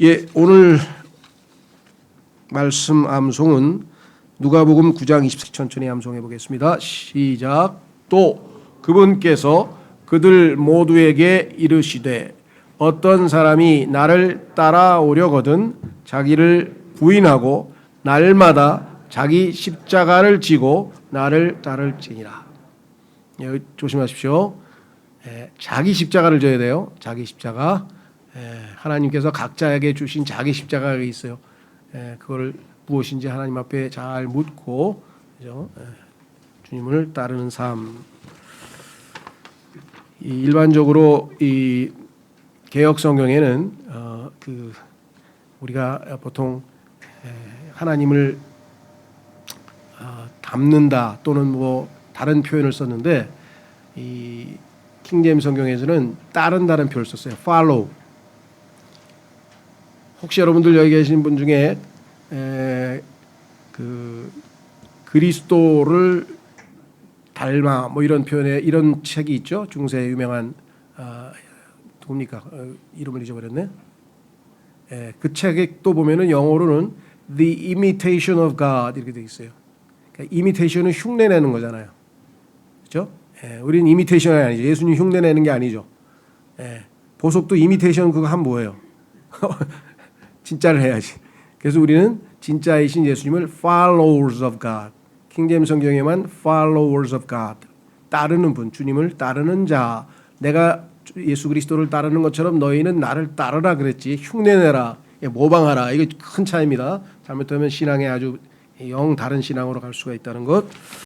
예, 오늘 말씀 암송은 누가복음 9장 20절 천천히 암송해 보겠습니다. 시작. 또 그분께서 그들 모두에게 이르시되 어떤 사람이 나를 따라오려거든 자기를 부인하고 날마다 자기 십자가를 지고 나를 따를지니라. 예, 조심하십시오. 예, 자기 십자가를 져야 돼요. 자기 십자가. 예, 하나님께서 각자에게 주신 자기 십자가가 있어요. 예, 그걸 무엇인지 하나님 앞에 잘 묻고? 예, 주님을 따르는 삶. 이 일반적으로 이 개혁 성경에는 어, 그 우리가 보통 에, 하나님을 어, 담는다 또는 뭐 다른 표현을 썼는데 이 킹제임 성경에서는 따른다는 표현을 썼어요. follow. 혹시 여러분들 여기 계신 분 중에 에, 그 그리스도를 닮아 뭐 이런 표현에 이런 책이 있죠. 중세 유명한 아, 누굽니까? 어, 이름을 잊어버렸네. 예, 그 책에 또 보면은 영어로는 The Imitation of God 이렇게 돼 있어요. 그러니까 imitation은 흉내내는 거잖아요. 그렇죠? 예, 우리는 imitation이 아니죠. 예수님 흉내내는 게 아니죠. 예, 보석도 imitation 그거 한 뭐예요? 진짜를 해야지. 그래서 우리는 진짜이신 예수님을 followers of God. 킹제임 성경에만 followers of God. 따르는 분, 주님을 따르는 자. 내가 예수 그리스도를 따르는 것처럼 너희는 나를 따르라 그랬지. 흉내내라. 예, 모방하라. 이게 큰 차이입니다. 잘못하면 신앙에 아주 영 다른 신앙으로 갈 수가 있다는 것.